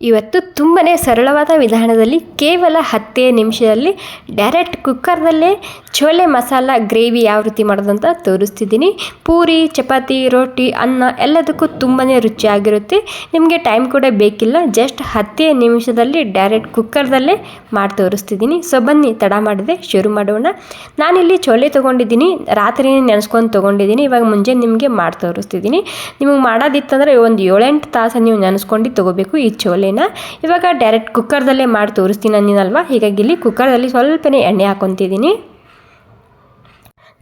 ಇವತ್ತು ತುಂಬಾ ಸರಳವಾದ ವಿಧಾನದಲ್ಲಿ ಕೇವಲ ಹತ್ತೇ ನಿಮಿಷದಲ್ಲಿ ಡೈರೆಕ್ಟ್ ಕುಕ್ಕರ್ದಲ್ಲೇ ಚೋಲೆ ಮಸಾಲ ಗ್ರೇವಿ ಯಾವ ರೀತಿ ಮಾಡೋದು ಅಂತ ತೋರಿಸ್ತಿದ್ದೀನಿ. ಪೂರಿ, ಚಪಾತಿ, ರೋಟಿ, ಅನ್ನ ಎಲ್ಲದಕ್ಕೂ ತುಂಬಾ ರುಚಿಯಾಗಿರುತ್ತೆ. ನಿಮಗೆ ಟೈಮ್ ಕೂಡ ಬೇಕಿಲ್ಲ. ಜಸ್ಟ್ ಹತ್ತೇ ನಿಮಿಷದಲ್ಲಿ ಡೈರೆಕ್ಟ್ ಕುಕ್ಕರ್ದಲ್ಲೇ ಮಾಡಿ ತೋರಿಸ್ತಿದ್ದೀನಿ. ಸೊ ಬನ್ನಿ, ತಡ ಮಾಡಿದೆ, ಶುರು ಮಾಡೋಣ. ನಾನಿಲ್ಲಿ ಚೋಲೆ ತೊಗೊಂಡಿದ್ದೀನಿ. ರಾತ್ರಿ ನೆನೆಸ್ಕೊಂಡು ತೊಗೊಂಡಿದ್ದೀನಿ. ಇವಾಗ ಮುಂಜಾನೆ ನಿಮಗೆ ಮಾಡಿ ತೋರಿಸ್ತಿದ್ದೀನಿ. ನಿಮಗೆ ಮಾಡೋದಿತ್ತಂದರೆ ಒಂದು ಏಳೆಂಟು ತಾಸು ನೀವು ನೆನೆಸ್ಕೊಂಡು ತೊಗೋಬೇಕು ಈ ಚೋಲೆನ ಇವಾಗ ಡೈರೆಕ್ಟ್ ಕುಕ್ಕರ್ದಲ್ಲೇ ಮಾಡಿ ತೋರಿಸ್ತೀನಿ ಅಂದಿನಲ್ವ ಹೀಗಾಗಿ ಇಲ್ಲಿ ಕುಕ್ಕರ್ದಲ್ಲಿ ಸ್ವಲ್ಪನೇ ಎಣ್ಣೆ ಹಾಕೊತಿದ್ದೀನಿ.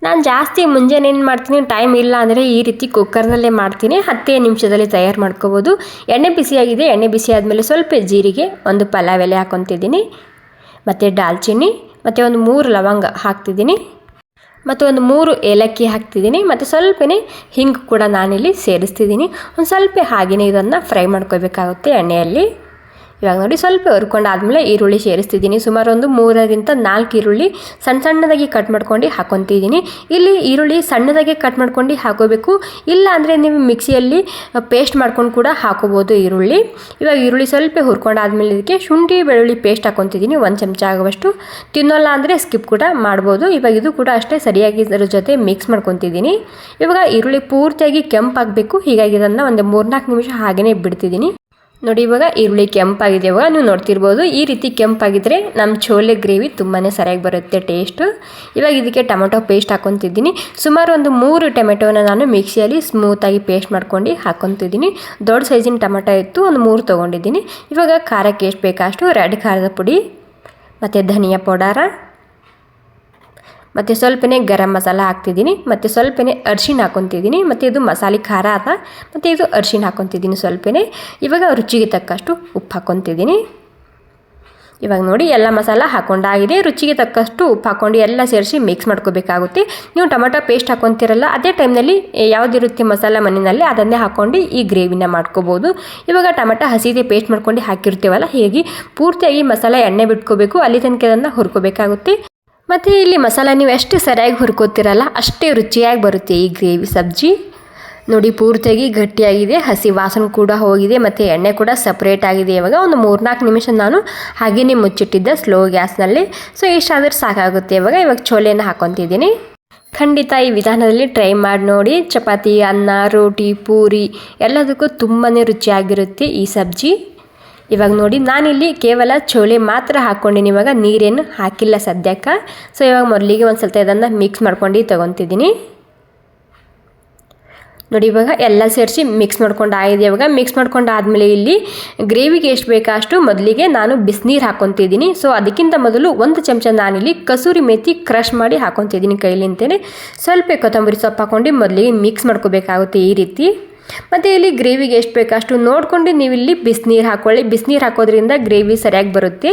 ನಾನು ಜಾಸ್ತಿ ಮುಂಜಾನೆ ಏನು ಮಾಡ್ತೀನಿ ಟೈಮ್ ಇಲ್ಲ ಅಂದರೆ ಈ ರೀತಿ ಕುಕ್ಕರ್ನಲ್ಲೇ ಮಾಡ್ತೀನಿ. ಹತ್ತೇ ನಿಮಿಷದಲ್ಲಿ ತಯಾರು ಮಾಡ್ಕೋಬೋದು. ಎಣ್ಣೆ ಬಿಸಿಯಾಗಿದೆ, ಎಣ್ಣೆ ಬಿಸಿ ಆದಮೇಲೆ ಸ್ವಲ್ಪ ಜೀರಿಗೆ, ಒಂದು ಪಲಾವ್ ಎಲೆ ಹಾಕೊತಿದ್ದೀನಿ. ಮತ್ತು ದಾಲ್ಚಿನ್ನಿ, ಮತ್ತು ಒಂದು ಮೂರು ಲವಂಗ ಹಾಕ್ತಿದ್ದೀನಿ. ಮತ್ತು ಒಂದು ಮೂರು ಏಲಕ್ಕಿ ಹಾಕ್ತಿದ್ದೀನಿ ಮತ್ತು ಸ್ವಲ್ಪನೇ ಹಿಂಗೆ ಕೂಡ ನಾನಿಲ್ಲಿ ಸೇರಿಸ್ತಿದ್ದೀನಿ. ಒಂದು ಸ್ವಲ್ಪ ಹಾಗೆಯೇ ಇದನ್ನು ಫ್ರೈ ಮಾಡ್ಕೋಬೇಕಾಗುತ್ತೆ ಎಣ್ಣೆಯಲ್ಲಿ. ಇವಾಗ ನೋಡಿ ಸ್ವಲ್ಪ ಹುರ್ಕೊಂಡಾದ್ಮೇಲೆ ಈರುಳ್ಳಿ ಸೇರಿಸ್ತಿದ್ದೀನಿ. ಸುಮಾರು ಒಂದು ಮೂರರಿಂದ ನಾಲ್ಕು ಈರುಳ್ಳಿ ಸಣ್ಣ ಸಣ್ಣದಾಗಿ ಕಟ್ ಮಾಡ್ಕೊಂಡು ಹಾಕೊತಿದ್ದೀನಿ. ಇಲ್ಲಿ ಈರುಳ್ಳಿ ಸಣ್ಣದಾಗಿ ಕಟ್ ಮಾಡ್ಕೊಂಡು ಹಾಕೋಬೇಕು. ಇಲ್ಲ ಅಂದರೆ ನೀವು ಮಿಕ್ಸಿಯಲ್ಲಿ ಪೇಸ್ಟ್ ಮಾಡ್ಕೊಂಡು ಕೂಡ ಹಾಕೋಬೋದು ಈರುಳ್ಳಿ. ಇವಾಗ ಈರುಳ್ಳಿ ಸ್ವಲ್ಪ ಹುರ್ಕೊಂಡಾದ್ಮೇಲೆ ಇದಕ್ಕೆ ಶುಂಠಿ, ಬೆಳ್ಳುಳ್ಳಿ ಪೇಸ್ಟ್ ಹಾಕೊತಿದ್ದೀನಿ ಒಂದು ಚಮಚ ಆಗುವಷ್ಟು. ತಿನ್ನೋಲ್ಲ ಅಂದರೆ ಸ್ಕಿಪ್ ಕೂಡ ಮಾಡ್ಬೋದು. ಇವಾಗ ಇದು ಕೂಡ ಅಷ್ಟೇ ಸರಿಯಾಗಿ ಇದರ ಜೊತೆ ಮಿಕ್ಸ್ ಮಾಡ್ಕೊತಿದ್ದೀನಿ. ಇವಾಗ ಈರುಳ್ಳಿ ಪೂರ್ತಿಯಾಗಿ ಕೆಂಪಾಗಬೇಕು. ಹೀಗಾಗಿ ಇದನ್ನು ಒಂದು ಮೂರ್ನಾಲ್ಕು ನಿಮಿಷ ಹಾಗೆಯೇ ಬಿಡ್ತಿದ್ದೀನಿ. ನೋಡಿ, ಇವಾಗ ಈರುಳ್ಳಿ ಕೆಂಪಾಗಿದೆ. ಇವಾಗ ನೀವು ನೋಡ್ತಿರ್ಬೋದು, ಈ ರೀತಿ ಕೆಂಪಾಗಿದ್ದರೆ ನಮ್ಮ ಚೋಲೆ ಗ್ರೇವಿ ತುಂಬಾ ಸರಿಯಾಗಿ ಬರುತ್ತೆ ಟೇಸ್ಟು ಇವಾಗ ಇದಕ್ಕೆ ಟೊಮೆಟೊ ಪೇಸ್ಟ್ ಹಾಕೊತಿದ್ದೀನಿ. ಸುಮಾರು ಒಂದು ಮೂರು ಟೊಮೆಟೊನ ನಾನು ಮಿಕ್ಸಿಯಲ್ಲಿ ಸ್ಮೂತಾಗಿ ಪೇಸ್ಟ್ ಮಾಡ್ಕೊಂಡು ಹಾಕೊತಿದ್ದೀನಿ. ದೊಡ್ಡ ಸೈಜಿನ ಟೊಮೆಟೊ ಇತ್ತು, ಒಂದು ಮೂರು ತೊಗೊಂಡಿದ್ದೀನಿ. ಇವಾಗ ಖಾರಕ್ಕೆ ಎಷ್ಟು ಬೇಕಷ್ಟು ರೆಡ್ ಖಾರದ ಪುಡಿ, ಮತ್ತು ಧನಿಯಾ ಪೌಡರ ಮತ್ತು ಸ್ವಲ್ಪನೇ ಗರಂ ಮಸಾಲ ಹಾಕ್ತಿದ್ದೀನಿ, ಮತ್ತು ಸ್ವಲ್ಪನೇ ಅರ್ಶಿಣ ಹಾಕೊತಿದ್ದೀನಿ, ಮತ್ತು ಇದು ಮಸಾಲೆ ಖಾರ ಅದ ಮತ್ತು ಇದು ಅರ್ಶಿಣ ಹಾಕೊತಿದ್ದೀನಿ ಸ್ವಲ್ಪನೇ. ಇವಾಗ ರುಚಿಗೆ ತಕ್ಕಷ್ಟು ಉಪ್ಪು ಹಾಕ್ಕೊತಿದ್ದೀನಿ ಇವಾಗ ನೋಡಿ ಎಲ್ಲ ಮಸಾಲ ಹಾಕೊಂಡಾಗಿದೆ ರುಚಿಗೆ ತಕ್ಕಷ್ಟು ಉಪ್ಪು ಹಾಕೊಂಡು ಎಲ್ಲ ಸೇರಿಸಿ ಮಿಕ್ಸ್ ಮಾಡ್ಕೋಬೇಕಾಗುತ್ತೆ. ನೀವು ಟೊಮೆಟೊ ಪೇಸ್ಟ್ ಹಾಕೊತಿರಲ್ಲ, ಅದೇ ಟೈಮ್ನಲ್ಲಿ ಯಾವುದಿರುತ್ತೆ ಮಸಾಲ ಮನೆಯಲ್ಲಿ ಅದನ್ನೇ ಹಾಕ್ಕೊಂಡು ಈ ಗ್ರೇವಿನ ಮಾಡ್ಕೋಬೋದು. ಇವಾಗ ಟೊಮೆಟೊ ಹಸಿದೆ ಪೇಸ್ಟ್ ಮಾಡ್ಕೊಂಡು ಹಾಕಿರ್ತೀವಲ್ಲ, ಹೇಗೆ? ಪೂರ್ತಿಯಾಗಿ ಮಸಾಲೆ ಎಣ್ಣೆ ಬಿಟ್ಕೋಬೇಕು, ಅಲ್ಲಿ ತನಕ ಅದನ್ನು ಹುರ್ಕೋಬೇಕಾಗುತ್ತೆ. ಮತ್ತು ಇಲ್ಲಿ ಮಸಾಲ ನೀವು ಎಷ್ಟು ಸರಿಯಾಗಿ ಹುರ್ಕೋತಿರಲ್ಲ ಅಷ್ಟೇ ರುಚಿಯಾಗಿ ಬರುತ್ತೆ ಈ ಗ್ರೇವಿ ಸಬ್ಜಿ. ನೋಡಿ ಪೂರ್ತಿಯಾಗಿ ಗಟ್ಟಿಯಾಗಿದೆ, ಹಸಿ ವಾಸನೆ ಕೂಡ ಹೋಗಿದೆ ಮತ್ತು ಎಣ್ಣೆ ಕೂಡ ಸಪ್ರೇಟ್ ಆಗಿದೆ ಇವಾಗ. ಒಂದು ಮೂರ್ನಾಲ್ಕು ನಿಮಿಷ ನಾನು ಹಾಗೆಯೇ ಮುಚ್ಚಿಟ್ಟಿದ್ದೆ ಸ್ಲೋ ಗ್ಯಾಸ್ನಲ್ಲಿ. ಸೊ ಇಷ್ಟಾದರೆ ಸಾಕಾಗುತ್ತೆ ಇವಾಗ. ಇವಾಗ ಚೋಲೆಯನ್ನು ಹಾಕೊತಿದ್ದೀನಿ. ಖಂಡಿತ ಈ ವಿಧಾನದಲ್ಲಿ ಟ್ರೈ ಮಾಡಿ ನೋಡಿ. ಚಪಾತಿ, ಅನ್ನ, ರೋಟಿ, ಪೂರಿ ಎಲ್ಲದಕ್ಕೂ ತುಂಬಾ ರುಚಿಯಾಗಿರುತ್ತೆ ಈ ಸಬ್ಜಿ. ಇವಾಗ ನೋಡಿ, ನಾನಿಲ್ಲಿ ಕೇವಲ ಚೋಲೆ ಮಾತ್ರ ಹಾಕ್ಕೊಂಡಿನಿ, ಇವಾಗ ನೀರೇನು ಹಾಕಿಲ್ಲ ಸದ್ಯಕ್ಕೆ. ಸೊ ಇವಾಗ ಮೊದಲಿಗೆ ಒಂದು ಸ್ವಲ್ಪ ಇದನ್ನು ಮಿಕ್ಸ್ ಮಾಡ್ಕೊಂಡು ತೊಗೊತಿದ್ದೀನಿ. ನೋಡಿ, ಇವಾಗ ಎಲ್ಲ ಸೇರಿಸಿ ಮಿಕ್ಸ್ ಮಾಡ್ಕೊಂಡು ಆಗಿದೆ. ಇವಾಗ ಮಿಕ್ಸ್ ಮಾಡ್ಕೊಂಡು ಆದಮೇಲೆ ಇಲ್ಲಿ ಗ್ರೇವಿಗೆ ಎಷ್ಟು ಬೇಕಾ ಅಷ್ಟು ಮೊದಲಿಗೆ ನಾನು ಬಿಸಿನೀರು ಹಾಕೊತಿದ್ದೀನಿ ಸೊ ಅದಕ್ಕಿಂತ ಮೊದಲು ಒಂದು ಚಮಚ ನಾನಿಲ್ಲಿ ಕಸೂರಿ ಮೇಥಿ ಕ್ರಷ್ ಮಾಡಿ ಹಾಕೊತಿದ್ದೀನಿ ಕೈಲಿಂತೇನೆ. ಸ್ವಲ್ಪ ಕೊತ್ತಂಬರಿ ಸೊಪ್ಪು ಹಾಕ್ಕೊಂಡು ಮೊದಲಿಗೆ ಮಿಕ್ಸ್ ಮಾಡ್ಕೋಬೇಕಾಗುತ್ತೆ ಈ ರೀತಿ. ಮತ್ತು ಇಲ್ಲಿ ಗ್ರೇವಿಗೆ ಎಷ್ಟು ಬೇಕು ಅಷ್ಟು ನೋಡಿಕೊಂಡು ನೀವು ಇಲ್ಲಿ ಬಿಸಿನೀರು ಹಾಕ್ಕೊಳ್ಳಿ ಬಿಸಿನೀರು ಹಾಕೋದ್ರಿಂದ ಗ್ರೇವಿ ಸರಿಯಾಗಿ ಬರುತ್ತೆ.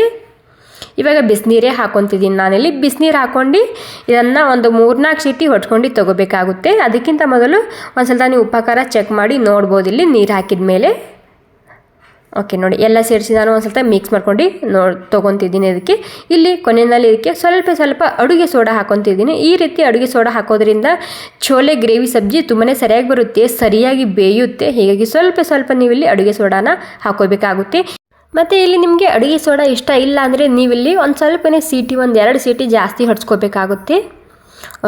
ಇವಾಗ ಬಿಸಿನೀರೇ ಹಾಕೊತಿದ್ದೀನಿ ನಾನಿಲ್ಲಿ. ಬಿಸಿನೀರು ಹಾಕ್ಕೊಂಡು ಇದನ್ನು ಒಂದು ಮೂರ್ನಾಲ್ಕು ಸೀಟಿ ಹೊಡ್ಕೊಂಡು ತೊಗೋಬೇಕಾಗುತ್ತೆ. ಅದಕ್ಕಿಂತ ಮೊದಲು ಒಂದು ಸಲ ನೀವು ಉಪಕಾರ ಚೆಕ್ ಮಾಡಿ ನೋಡ್ಬೋದು ಇಲ್ಲಿ ನೀರು ಹಾಕಿದ ಮೇಲೆ ಓಕೆ ನೋಡಿ, ಎಲ್ಲ ಸೇರಿಸಿ ನಾನು ಒಂದು ಸ್ವಲ್ಪ ಮಿಕ್ಸ್ ಮಾಡ್ಕೊಂಡು ನೋಡಿ, ತೊಗೊತಿದ್ದೀನಿ ಇದಕ್ಕೆ. ಇಲ್ಲಿ ಕೊನೆಯಲ್ಲಿ ಇದಕ್ಕೆ ಸ್ವಲ್ಪ ಸ್ವಲ್ಪ ಅಡುಗೆ ಸೋಡಾ ಹಾಕೊತಿದ್ದೀನಿ. ಈ ರೀತಿ ಅಡುಗೆ ಸೋಡಾ ಹಾಕೋದ್ರಿಂದ ಚೋಲೆ ಗ್ರೇವಿ ಸಬ್ಜಿ ತುಂಬಾ ಸರಿಯಾಗಿ ಬರುತ್ತೆ, ಸರಿಯಾಗಿ ಬೇಯುತ್ತೆ. ಹೀಗಾಗಿ ಸ್ವಲ್ಪ ಸ್ವಲ್ಪ ನೀವು ಇಲ್ಲಿ ಅಡುಗೆ ಸೋಡಾನ ಹಾಕೋಬೇಕಾಗುತ್ತೆ. ಮತ್ತು ಇಲ್ಲಿ ನಿಮಗೆ ಅಡುಗೆ ಸೋಡಾ ಇಷ್ಟ ಇಲ್ಲ ಅಂದರೆ ನೀವಿಲ್ಲಿ ಒಂದು ಸ್ವಲ್ಪನೇ ಸೀಟಿ ಒಂದು ಎರಡು ಸೀಟಿ ಜಾಸ್ತಿ ಹೊಡ್ಸ್ಕೋಬೇಕಾಗುತ್ತೆ.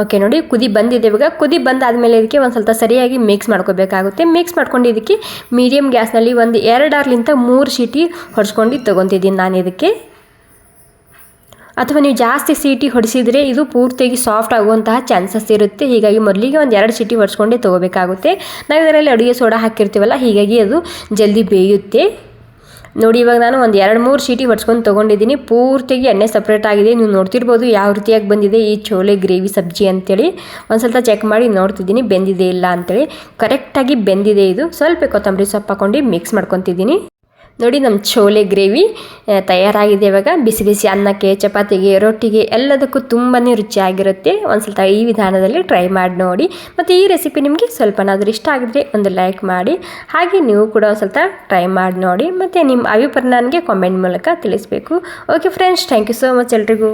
ಓಕೆ ನೋಡಿ, ಕುದಿ ಬಂದಿದೆ ಇವಾಗ. ಕುದಿ ಬಂದಾದಮೇಲೆ ಇದಕ್ಕೆ ಒಂದು ಸ್ವಲ್ಪ ಸರಿಯಾಗಿ ಮಿಕ್ಸ್ ಮಾಡ್ಕೋಬೇಕಾಗುತ್ತೆ. ಮಿಕ್ಸ್ ಮಾಡ್ಕೊಂಡು ಇದಕ್ಕೆ ಮೀಡಿಯಮ್ ಗ್ಯಾಸ್ನಲ್ಲಿ ಒಂದು ಎರಡರ್ಲಿಂತ ಮೂರು ಸೀಟಿ ಹೊಡ್ಸ್ಕೊಂಡು ತೊಗೊತಿದ್ದೀನಿ ನಾನು ಇದಕ್ಕೆ. ಅಥವಾ ನೀವು ಜಾಸ್ತಿ ಸೀಟಿ ಹೊಡಿಸಿದರೆ ಇದು ಪೂರ್ತಿಯಾಗಿ ಸಾಫ್ಟ್ ಆಗುವಂತಹ ಚಾನ್ಸಸ್ ಇರುತ್ತೆ. ಹೀಗಾಗಿ ಮೊದಲಿಗೆ ಒಂದು ಎರಡು ಸೀಟಿ ಹೊಡ್ಸ್ಕೊಂಡೇ ತೊಗೋಬೇಕಾಗುತ್ತೆ. ನಾವು ಇದರಲ್ಲಿ ಅಡುಗೆ ಸೋಡಾ ಹಾಕಿರ್ತೀವಲ್ಲ, ಹೀಗಾಗಿ ಅದು ಜಲ್ದಿ ಬೇಯುತ್ತೆ. ನೋಡಿ, ಇವಾಗ ನಾನು ಒಂದು ಎರಡು ಮೂರು ಶೀಟಿ ಹೊಡ್ಸ್ಕೊಂಡು ತೊಗೊಂಡಿದ್ದೀನಿ. ಪೂರ್ತಿಯಾಗಿ ಎಣ್ಣೆ ಸಪ್ರೇಟ್ ಆಗಿದೆ. ನೀವು ನೋಡ್ತಿರ್ಬೋದು ಯಾವ ರೀತಿಯಾಗಿ ಬಂದಿದೆ ಈ ಚೋಲೆ ಗ್ರೇವಿ ಸಬ್ಜಿ ಅಂತೇಳಿ. ಒಂದು ಸ್ವಲ್ಪ ಚೆಕ್ ಮಾಡಿ ನೋಡ್ತಿದ್ದೀನಿ, ಬೆಂದಿದೆ ಇಲ್ಲ ಅಂತೇಳಿ. ಕರೆಕ್ಟಾಗಿ ಬೆಂದಿದೆ ಇದು. ಸ್ವಲ್ಪ ಕೊತ್ತಂಬರಿ ಸೊಪ್ಪು ಹಾಕೊಂಡು ಮಿಕ್ಸ್ ಮಾಡ್ಕೊತಿದ್ದೀನಿ. ನೋಡಿ ನಮ್ಮ ಚೋಲೆ ಗ್ರೇವಿ ತಯಾರಾಗಿದೆ ಇವಾಗ. ಬಿಸಿ ಬಿಸಿ ಅನ್ನಕ್ಕೆ, ಚಪಾತಿಗೆ, ರೊಟ್ಟಿಗೆ ಎಲ್ಲದಕ್ಕೂ ತುಂಬಾ ರುಚಿಯಾಗಿರುತ್ತೆ. ಒಂದು ಸ್ವಲ್ಪ ಈ ವಿಧಾನದಲ್ಲಿ ಟ್ರೈ ಮಾಡಿ ನೋಡಿ. ಮತ್ತು ಈ ರೆಸಿಪಿ ನಿಮಗೆ ಸ್ವಲ್ಪನಾದರೂ ಇಷ್ಟ ಆಗಿದ್ರೆ ಒಂದು ಲೈಕ್ ಮಾಡಿ. ಹಾಗೆ ನೀವು ಕೂಡ ಒಂದು ಸ್ವಲ್ಪ ಟ್ರೈ ಮಾಡಿ ನೋಡಿ. ಮತ್ತು ನಿಮ್ಮ ಅಭಿಪ್ರಾಯ ನನಗೆ ಕಾಮೆಂಟ್ ಮೂಲಕ ತಿಳಿಸಬೇಕು. Okay friends thank you so much ಎಲ್ರಿಗೂ.